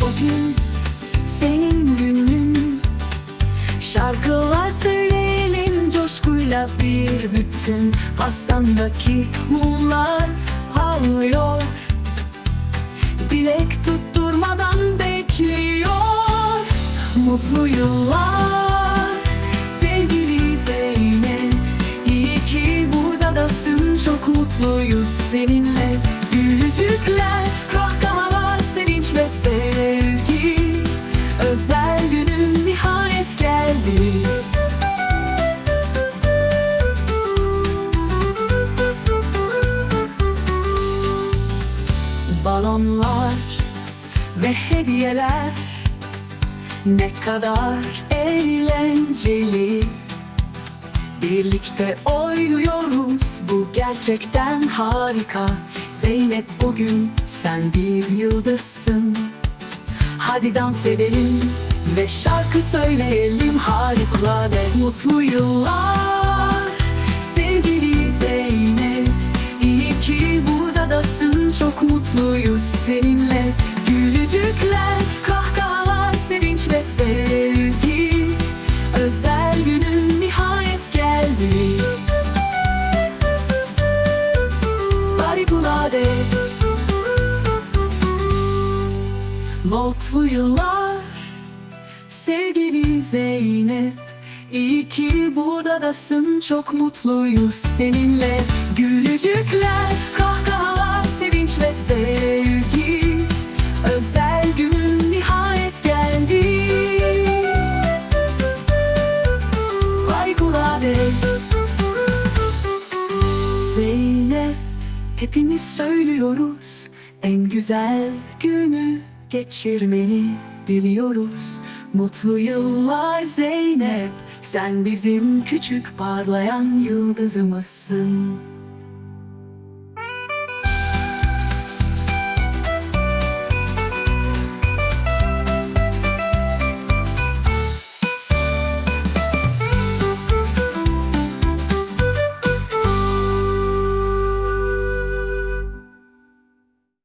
bugün senin günün. Şarkılar söyleyelim coşkuyla bir bütün. Pastandaki mumlar parlıyor. Dilek tutturmadan bekliyor. Mutlu yıllar sevgili Zeynep. İyi ki buradadasın çok mutluyuz seninle. Gülücükler, Balonlar ve hediyeler. Ne kadar eğlenceli. Birlikte oynuyoruz. Bu gerçekten harika. Zeynep bugün sen bir yıldızsın. Hadi dans edelim ve şarkı söyleyelim. Harikulade mutlu yıllar mutluyuz seninle. Gülücükler, kahkahalar, sevinç ve sevgi. Özel günün nihayet geldi. Harikulade Mutlu yıllar sevgili Zeynep. İyi ki buradasın çok mutluyuz seninle. Gülücükler, Hepimiz söylüyoruz En güzel günü geçirmeni diliyoruz. Mutlu yıllar Zeynep Sen bizim küçük parlayan yıldızımızsın